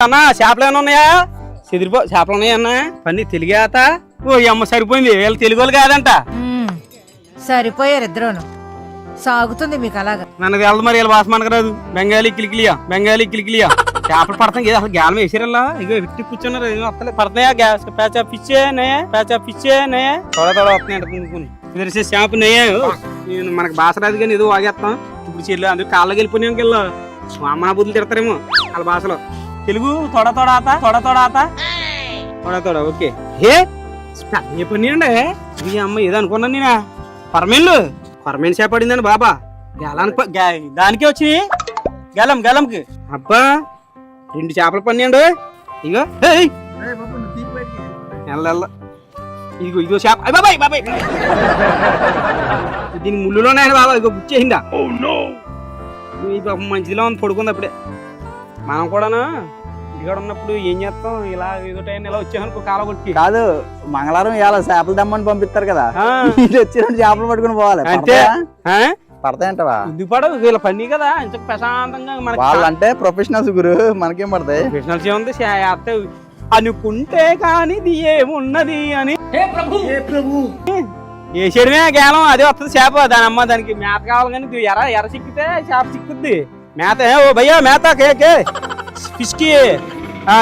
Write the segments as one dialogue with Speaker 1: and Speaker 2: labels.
Speaker 1: అన్నా చేపలు ఏమైనా ఉన్నాయా? చెదిరిపో చేపలు ఉన్నాయా అన్నా? పని తెలిగాత ఓ అమ్మ సరిపోయింది. వీళ్ళు తెలుగు వాళ్ళు కాదంట.
Speaker 2: సరిపోయారు ఇద్దరును. సాగుతుంది మీకు అలాగా.
Speaker 1: మనకు వెళ్ళదు మరి వీళ్ళ భాష మనకు రాదు బెంగాలీ కిలికిలియా బెంగాలీ కిలికిలియా. చేపలు పడతాం కదా అసలు గ్యాలం వేసారల్లా? ఇగో విట్టి కూర్చున్నారు. ఏం వస్తలే. పడతాయా? గ్యాస్ ప్యాచా పిచ్చే నయ్యా ప్యాచా పిచ్చే నయ్యా తోడ తోడ వస్తున్నాయి కుంకుని ఇద్దరు చేప మనకు భాష రాదు కానీ ఏదో వాగేస్తాం. ఇప్పుడు చెల్లి అందుకు కాళ్ళకి వెళ్ళిపోయినాం కిల్లా అమ్మ బుద్ధులు తిడతారేమో వాళ్ళ భాషలో తెలుగు తోడ తోడ ఆత తోడ తోడ ఆత తోడ తోడ ఓకే. ఏ? ఏ పని అండి ఈ అమ్మ ఏదో అనుకున్నాను నేను? పరమేళ్ళు పరమేలు చేపడిందండి బాబా. గేలానికి దానికే వచ్చి గెలం గెలంకి. అబ్బా రెండు చేపలు పన్నెండు ఇగో ఎల్ల. ఇదిగో ఇదిగో చేప. బాబాయ్ బాబాయ్. దీని ముళ్ళులోనే బాబా ఇగో గుచ్చేసిందా ఈ పాపం మంచిదిలో ఉంది పడుకుంది అప్పుడే. మనం కూడాను? ఇక్కడ ఉన్నప్పుడు ఏం చేస్తాం? ఇలా ఏదో టైం ఇలా వచ్చామనుకో కాల కొట్టి.
Speaker 3: కాదు మంగళవారం ఇవాళ చేపలు దమ్మని పంపిస్తారు కదా.
Speaker 1: ఆ,
Speaker 3: ఇది వచ్చి రెండు చేపలు పట్టుకుని పోవాలి.
Speaker 1: అంతే. ఆ?
Speaker 3: పడతాయంటవా?
Speaker 1: ఇది పడవు వీళ్ళ పని కదా. ఇంత ప్రశాంతంగా మనకి
Speaker 3: వాళ్ళంటే ప్రొఫెషనల్స్ గురు మనకేం పడతాయి?
Speaker 1: ప్రొఫెషనల్స్ ఏముంది అనుకుంటే కాని ఇది ఏమున్నది అని. వేసేయడమే గేలం అదే వస్తుంది చేప. దాని అమ్మ దానికి మేత కావాలి కానీ ఎర ఎర చిక్కితే చేప చిక్కుద్ది. మేత ఏ, ఓ భయ్యా మేత కే కే. ఫిష్కి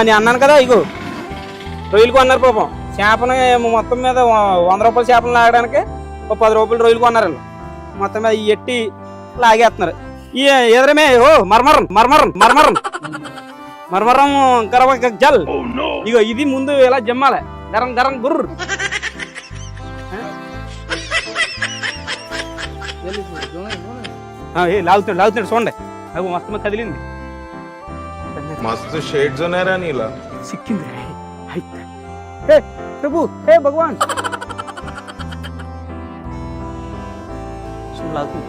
Speaker 1: నేను అన్నాను కదా ఇగో. రొయ్యలు కొన్నారు పాపం. చేపని మొత్తం మీద వంద రూపాయల చేపలు లాగడానికి ఒక పది రూపాయలు రొయ్యలు కొన్నారు వీళ్ళు. మొత్తం మీద ఈ ఎట్టి లాగేస్తున్నారు. ఈ ఎదురమే ఓ మర్మరం మర్మరం మర్మరం. మర్మరం కరవ జల్. ఇగో ఇది ముందు ఇలా జమ్మాలి. గరం గరం గుర్రు. ఆ, ఏ లాగుతున్నాడు లాగుతున్నాడు చూడండి. అవి మొత్తం కదిలింది.
Speaker 4: मस्त शेड जो नाही रा नीला
Speaker 1: సిక్కింది రే. అయితే. హే ప్రభు హే భగవాన్ చూడు, లాగుతుంది.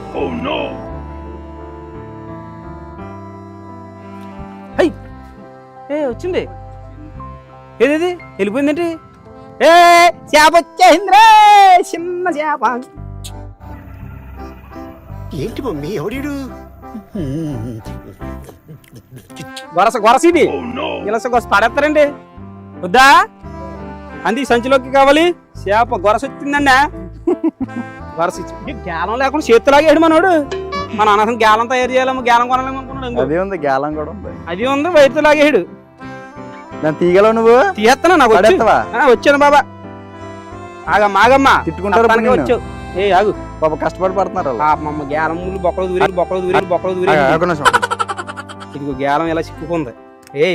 Speaker 1: హై ఏ వచ్చింది ఏదేది వెళ్ళిపోయిందేంటి ఏ చేప వచ్చేసిందిరే చిన్న చేప
Speaker 5: ఏంటి మమ్మీ ఎవడీడు
Speaker 1: గొరస గొరస ఇది. ఇలస గొరస పడేస్తారండి వద్దా? అంది సంచిలోకి కావాలి. చేప గొరస వచ్చిందండి గొరస గ్యాలం లేకుండా చేతులాగేడు మనోడు. మన అనసం గ్యాలం తయారు చేయాలేమో గ్యాలం కొనాలేమో అనుకున్నాడు
Speaker 3: అదే ఉంది గ్యాలం కూడా ఉంది.
Speaker 1: అది ఉంది వైద్యులు లాగేడు.
Speaker 3: దాన్ని తీగలో నువ్వు?
Speaker 1: తీయేస్తానా నాకు వచ్చాను బాబా. ఆగమ్మ ఆగమ్మ.
Speaker 3: తిట్టుకుంటారు.
Speaker 1: వచ్చావు. ఏ ఆగు.
Speaker 3: పాప కష్టపడి పడుతున్నారు వాళ్ళు.
Speaker 1: ఆ మమ్మ గ్యాలం ముళ్ళు బొక్కలు దూరేది బొక్కలు దూరేది బొక్కలు
Speaker 3: ఆగు,
Speaker 1: ఇదిగో గ్యాలం ఇలా చిక్కుకుంది? ఏ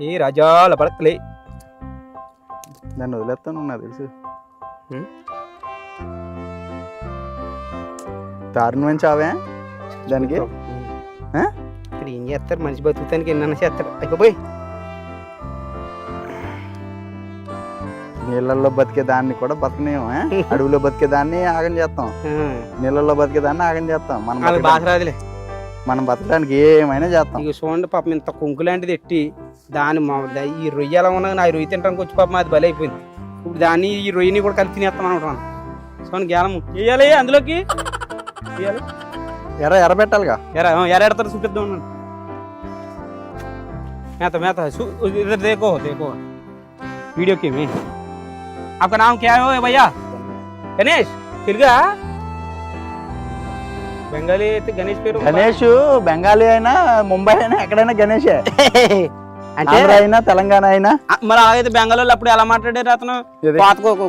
Speaker 1: ఏ రాజాల పడకలే
Speaker 3: దాన్ని వదిలేస్తాను నాకు తెలుసు.
Speaker 1: హ్మ్?
Speaker 3: దారుణ నుంచి అవే దానికి?
Speaker 1: ఇక్కడ ఏం చేస్తారు? మనిషి బతుకుతానికి ఎన్న చేస్తారు. అయిపోయి
Speaker 3: నీళ్ళల్లో బతికే దాన్ని కూడా బతకనేమో? అడవిలో బతికే దాన్ని ఆగం చేస్తాం. నీళ్ళల్లో బతికే దాన్ని ఆగం చేస్తాం. మనం బతకడానికి-
Speaker 1: రాదులే
Speaker 3: మనం బతకడానికి ఏమైనా చేస్తాం
Speaker 1: ఇక చూడండి పాపం ఇంత కొంకు లాంటిది ఎట్టి దాని మా ద- ఈ రొయ్య ఎలా ఉన్నది నా రొయ్య తినడానికి వచ్చి పాపం అది బలి అయిపోయింది ఇప్పుడు దాన్ని ఈ రొయ్యని కూడా కలిపి తినేస్తాం అనుకుంటున్నాను చూడండి గ్యాలము వేయాలి అందులోకి వేయాలి
Speaker 3: ఎర్ర ఎర్ర పెట్టాలిగా
Speaker 1: ఎరా ఎరాడతారు చూపిద్దాం ఉండండి. మేత మేత సు- इधर देखो देखो वीडियो की में आपका नाम क्या है भैया గణేష్ తెలుగా బెంగాలీ అయితే గణేష్ పేరు
Speaker 3: గణేష్ బెంగాలీ అయినా ముంబై అయినా ఎక్కడైనా గణేషే.
Speaker 1: అంటే
Speaker 3: అయినా తెలంగాణ అయినా.
Speaker 1: మరి అలాగైతే బెంగాల్లో అప్పుడు ఎలా మాట్లాడారు అతను?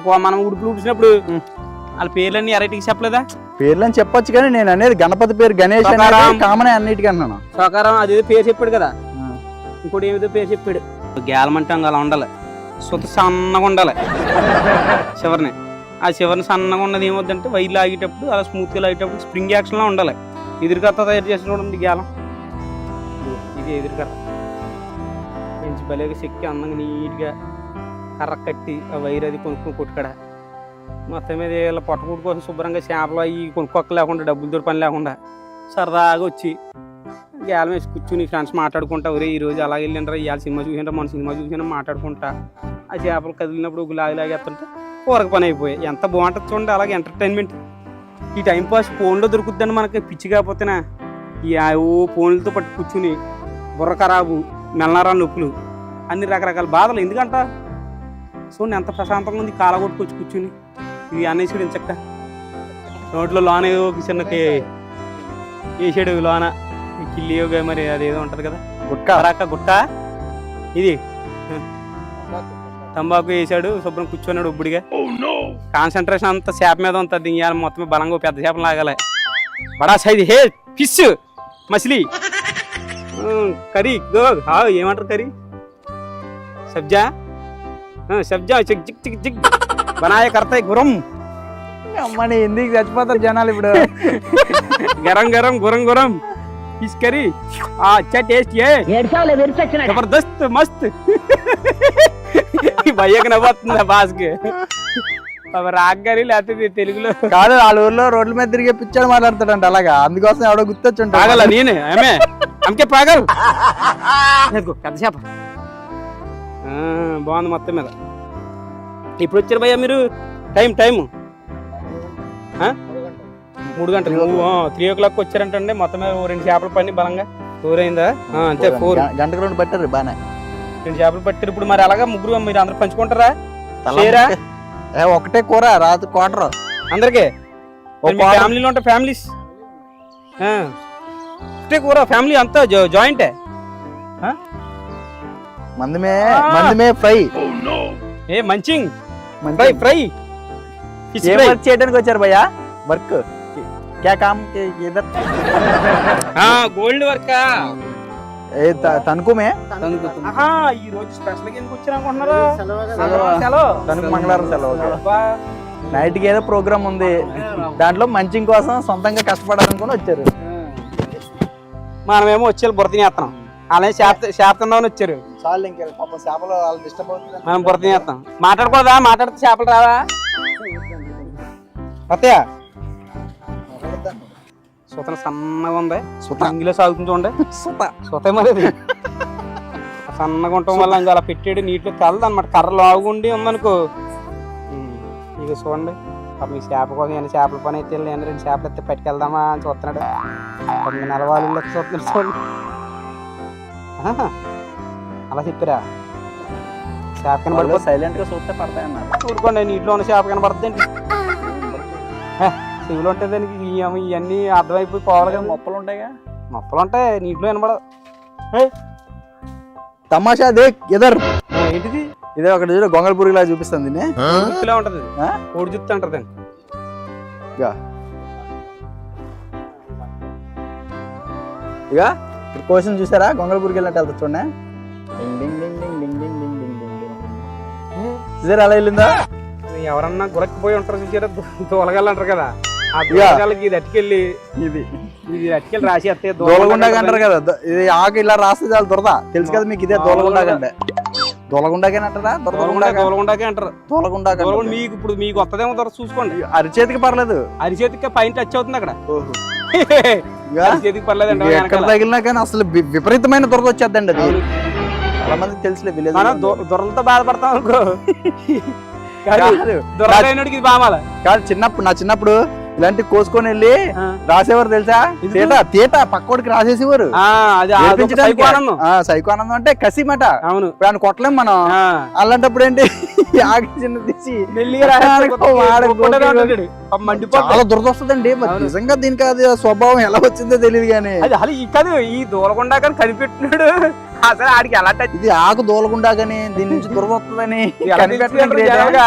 Speaker 1: కో- మనం ఉడుపులు ఉడిచినప్పుడు. వాళ్ళ పేర్లన్నీ ఎరైటీకి చెప్పలేదా?
Speaker 3: పేర్లని చెప్పొచ్చు కానీ నేను అనేది గణపతి పేరు గణేష్ కామన్ అన్నిటికీ అన్నాను
Speaker 1: సోకారం అది పేరు చెప్పాడు కదా. ఇంకోటి ఏదో పేరు చెప్పాడు. గేలం అంటే అంగ అలా ఉండాలి. సుత సన్నగా ఉండాలి. చివరిని. ఆ చివరిని సన్నగా ఉన్నది ఏమవుద్దంటే వైర్ లాగేటప్పుడు అలా స్మూత్గా లాగేటప్పుడు స్ప్రింగ్ యాక్షన్లో ఉండాలి. ఎదురుకత్త తయారు చేసి చూడండి గేలం. ఇది ఎదురుకర్ర మంచి భలేగా చెక్కి అందంగా నీట్గా కర్ర కట్టి ఆ వైర్ అది కొనుక్కొని కొట్టుకడ. మొత్తం మీద వీళ్ళ పొట్టకూడు కోసం శుభ్రంగా చేపలు అవి కొనుక్కోక లేకుండా డబ్బులతో పని లేకుండా సరదాగా వచ్చి గేలం వేసి కూర్చుని ఫ్రెండ్స్ మాట్లాడుకుంటా ఒరే ఈ రోజు అలా వెళ్ళిండ్రా ఇవాళ సినిమా చూసినా మన సినిమా చూసినా మాట్లాడుకుంటా. ఆ చేపలు కదిలినప్పుడు ఒక లాగి లాగేస్తుంటే కూరకు పని అయిపోయాయి. ఎంత బాగుంటుంది చూడండి అలాగే ఎంటర్టైన్మెంట్ ఈ టైం పాస్ ఫోన్లో దొరుకుద్దండి మనకి పిచ్చి కాకపోతేనా? ఈ ఓ ఫోన్లతో పట్టు కూర్చుని బుర్ర ఖరాబు మెల్లనారా నొప్పులు అన్ని రకరకాల బాధలు. ఎందుకంట? చూడండి ఎంత ప్రశాంతంగా ఉంది కాల కొట్టుకొచ్చి కూర్చుని. ఇవి అనేసాడు ఇంచక్క నోట్లో లోన ఏదో ఒక చిన్న వేసాడు లోన. ఈ కిల్లి యోగా మరి అదేదో ఉంటది కదా. కరాక గుట్ట ఇది తంబాకు వేసాడు శుభ్రం కూర్చున్నాడు ఉబ్బుడిగా. కాన్సన్ట్రేషన్ అంతా చేప మీద ఉంటుంది దింగాలి మొత్తం బలంగా పెద్ద చేపలు లాగాలి. బడా సైజ్ హే ఫిష్ మసిలి. కర్రీ గో హా ఏమంటారు కర్రీ? సబ్జా? సబ్జా చిక్ చిక్ చిక్ చిక్. బనాయ కర్తాయి గురం
Speaker 3: అమ్మని ఎందుకు చచ్చిపోతారు జనాలు ఇప్పుడు?
Speaker 1: గరం గరం గురం గురం. Fish curry. ఆ అచ్చా టేస్ట్ ఏ? జబర్దస్త్ మస్త్. భయ్యకు నవ్వుతుంది బాస్కి? రాగ్గారి లేకపోతే తెలుగులో.
Speaker 3: కాదు వాళ్ళ ఊర్లో రోడ్ల మీద తిరిగే పిచ్చాడు మాట్లాడతాడంట అలాగా. అందుకోసం ఎవడో గుర్తొచ్చి ఉంటాడు.
Speaker 1: పాగల నేనే? ఆమె అమ్మకే పాగల్. పెద్ద చేప. ఆ, బాగుంది మొత్తం మీద. ఇప్పుడు వచ్చారు భయ్య మీరు? టైం టైం మూడు గంటలు. త్రీ ఓ క్లాక్ వచ్చారంటండి. మొత్తం మీద ఓ రెండు చేపలు పని బలంగా. ఫోర్ అయిందా అంతే ఫోర్.
Speaker 3: గంటకు రెండు పట్టారు బానే.
Speaker 1: రెండు చేపలు పట్టారు. ఇప్పుడు మరి అలాగా ముగ్గురు మీరు అందరు పంచుకుంటారా? షేరా?
Speaker 3: ఏ, ఒకటే కూర రాత్రి క్వార్టర్.
Speaker 1: అందరికి. ఫ్యామిలీలో ఉంటాయి ఫ్యామిలీస్ ఒకటే కూర ఫ్యామిలీ అంతా జాయింటే
Speaker 3: మందిమే. మందిమే ఫ్రై.
Speaker 1: ఏ మంచింగ్
Speaker 3: మంచి
Speaker 1: ఫ్రై ఫ్రై?
Speaker 3: ఏం వర్క్ చేయడానికి వచ్చారు భయ్యా? వర్క్ క్యా కామ్ కే ఇధర్
Speaker 1: గోల్డ్ వర్క్
Speaker 3: తణుకుమే?
Speaker 1: ఈ రోజు స్పెషల్ ఎందుకు వచ్చారు అనుకుంటున్నారు
Speaker 3: సెలవు.
Speaker 1: సెలవు.
Speaker 3: తణుకు మంగళవారం సెలవు. నైట్కి ఏదో ప్రోగ్రామ్ ఉంది. దాంట్లో మంచింగ్ కోసం సొంతంగా కష్టపడాలనుకుని వచ్చారు.
Speaker 1: మనమేమో వచ్చి బుర్ర తినేస్తున్నాం అలాగే తిందామని వచ్చారు.
Speaker 3: చాలు ఇంకా పాపం చేపలు వాళ్ళు డిస్టర్బ్ అవుతుంది
Speaker 1: మనం బుర్ర తినేస్తాం మాట్లాడుకోదా? మాట్లాడితే చేపలు రావా? అత్తయ్య సుతన సన్నగా ఉంది.
Speaker 3: సుత.
Speaker 1: ఇంగిలో సాగుతుంది చూడండి.
Speaker 3: సుత
Speaker 1: సుత మరి. సన్నగా ఉండటం వల్ల ఇంకా అలా పెట్టాడు నీటిలో తెల్లదు అనమాట కర్ర లాగుండి ఉందనుకో. ఇక చూడండి. పాపం ఈ చేప కోసం ఏమైనా చేపల పని అయితే వెళ్ళి రెండు చేపలు ఎత్తే పట్టుకెళ్దామా అని చూస్తున్నాడు. కొన్ని నెలవాళ్ళు లెక్క చూస్తున్నాడు చూడండి. అలా చెప్పారా? చేప కనబడిపోతే
Speaker 3: సైలెంట్గా చూస్తే పడతాయన్నారు.
Speaker 1: చూడుకోండి నీటిలో ఉన్న చేప కనబడుతుంది చెవులు ఉంటే దానికి ఇవి- ఇవన్నీ అర్థమైపోయి పోవాలి కదా.
Speaker 3: మొప్పలు ఉంటాయిగా
Speaker 1: మొప్పలు ఉంటాయి నీటిలో వినబడదు
Speaker 3: తమాషా దేక్ ఎదర్.
Speaker 1: ఏంటిది?
Speaker 3: ఇదే ఒకటి చూడు గొంగళ పురుగులా చూపిస్తుంది దీన్ని.
Speaker 1: జుత్తులా ఉంటది.
Speaker 3: ఆ?
Speaker 1: కోడి జుత్తు అంటారు దాన్ని.
Speaker 3: ఇక ఇక్కడ క్వశ్చన్ చూసారా? గొంగళ పురుగు వెళ్ళినట్టు వెళ్తా చూడండి. డింగ్ డింగ్ డింగ్ డింగ్ డింగ్ డింగ్ డింగ్ డింగ్ డింగ్ డింగ్. చూసారా అలా వెళ్ళిందా?
Speaker 1: ఎవరన్నా గురక్కిపోయి ఉంటారు చూసారా? దూలగల్లు అంటారు కదా. ఆ ఇది అట్టుకెళ్ళి
Speaker 3: ఇది
Speaker 1: ఇది అట్టుకెళ్ళి రాసి వస్తే
Speaker 3: దూలగుండాగ అంటారు కదా. ఇది ఆకు ఇలా రాస్తే చాలా దురద. తెలుసు కదా మీకు ఇదే దూలగుండాగ అంటే దూలగుండాగని అంటారా? దూలగుండాగ
Speaker 1: అంటారు.
Speaker 3: దూలగుండాగ
Speaker 1: దూలగుండ మీకు ఇప్పుడు మీకు వస్తుందేమో దొర చూసుకోండి.
Speaker 3: అరిచేతికి పర్లేదు.
Speaker 1: అరిచేతికి పైన టచ్ అవుతుంది అక్కడ. అరిచేతికి పర్లేదు
Speaker 3: ఇక ఎక్కడ తగిలినా కానీ అసలు విపరీతమైన దురద వచ్చేద్దండి అది. చాలా మందికి తెలుసులే విలేజ్
Speaker 1: మనం దొ- దొరలతో బాధపడతాం అనుకో. బామాల.
Speaker 3: కాదు చిన్నప్పుడు నా చిన్నప్పుడు ఇలాంటి కోసుకొని వెళ్ళి రాసేవారు తెలుసా? తేట తేట పక్కోడికి రాసేసేవారు. సైకోనందం అంటే కసిమట.
Speaker 1: అవును.
Speaker 3: ఇప్పుడు కొట్టలేం మనం. అలాంటప్పుడు ఏంటి? చాలా
Speaker 1: దురదొస్తుందండి
Speaker 3: నిజంగా దీనికి అది స్వభావం ఎలా వచ్చిందో తెలియదు కానీ.
Speaker 1: అసలు కాదు ఈ దూలగుండా కానీ కనిపెట్టినాడు. అసలు ఆడికి ఎలా
Speaker 3: ఇది ఆకు దూలకుండా కానీ దీని నుంచి
Speaker 1: దురదొస్తుందని
Speaker 3: కనిపెట్టడం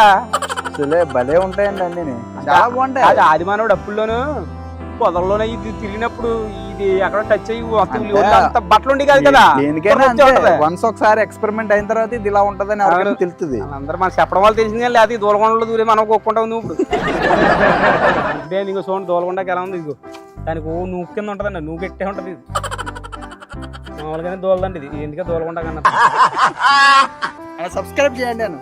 Speaker 3: అసలే భలే ఉంటాయండి అన్ని చాలా బాగుంటాయి.
Speaker 1: అది ఆది మానవుడు అప్పుల్లోను పొదల్లోనే ఇది తిరిగినప్పుడు ఇది అక్కడ టచ్ అయ్యి అంతా బట్టలు ఉండి కాదు కదా?
Speaker 3: దేనికైనా. వన్స్ ఒకసారి ఎక్స్పెరిమెంట్ అయిన తర్వాత ఇది ఇలా ఉంటదని ఎవరికైనా తెలుస్తుంది.
Speaker 1: అందరూ మనకు చెప్పడం వల్ల తెలిసింది లేకపోతే ఈ దూరకొండలో దూరే మనం ఒక్కుంటా ఉంది ఇప్పుడు. ఇదే నీకు చూడండి దూరకొండకి ఎలా ఉంది ఇదిగో. దానికి ఓ నువ్వు కింద ఉంటుందండి. నువ్వు పెట్టే ఉంటుంది ఇది. మామూలుగానే దూలదండి ఇది. ఎందుకే దూరకొండ కన్నా?
Speaker 3: సబ్స్క్రైబ్ చేయండి నేను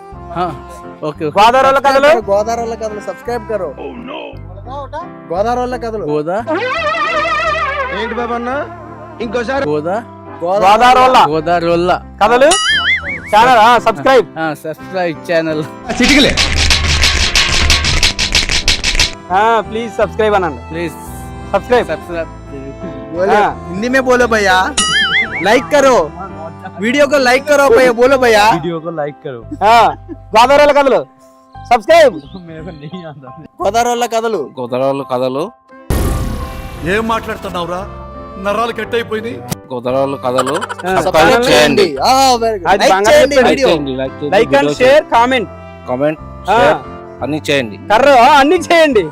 Speaker 6: ఓకే
Speaker 1: గోదావరి కథలు
Speaker 3: గోదావరి కథలు సబ్స్క్రైబ్ కరో గోదావరి కథలు
Speaker 6: గోదా
Speaker 5: ఏంటి బాబా అన్న ఇంకోసారి
Speaker 6: గోదా
Speaker 1: గోదావరి వల్ల
Speaker 6: గోదా రోల్ల
Speaker 1: కథలు ఛానల్ సబ్స్క్రైబ్
Speaker 6: సబ్స్క్రైబ్ ఛానల్
Speaker 5: చిటికలే
Speaker 1: ప్లీజ్ సబ్స్క్రైబ్ అనండి
Speaker 6: ప్లీజ్
Speaker 1: సబ్స్క్రైబ్
Speaker 6: సబ్స్క్రైబ్
Speaker 3: बोले
Speaker 1: हाँ।
Speaker 3: हिंदी में बोलो भैया लाइक करो वीडियो को लाइक करो भैया बोलो भैया
Speaker 6: वीडियो को लाइक करो
Speaker 1: గోదావరి కథలు సబ్స్క్రైబ్
Speaker 6: मेरे को नहीं आता
Speaker 3: గోదావరి కథలు
Speaker 6: గోదావరి కథలు
Speaker 7: ఏం మాట్లాడుతున్నావురా నరాలు కట్ అయిపోయింది
Speaker 6: గోదావరి కథలు
Speaker 3: సబ్స్క్రైబ్ చేయండి ఆ, very good.
Speaker 1: అది
Speaker 3: Like
Speaker 1: బంగారు
Speaker 3: చేయండి
Speaker 1: చెప్పాడు.
Speaker 3: Video
Speaker 1: like and share comment
Speaker 6: comment అన్ని చేయండి
Speaker 1: కర్ర అన్ని చేయండి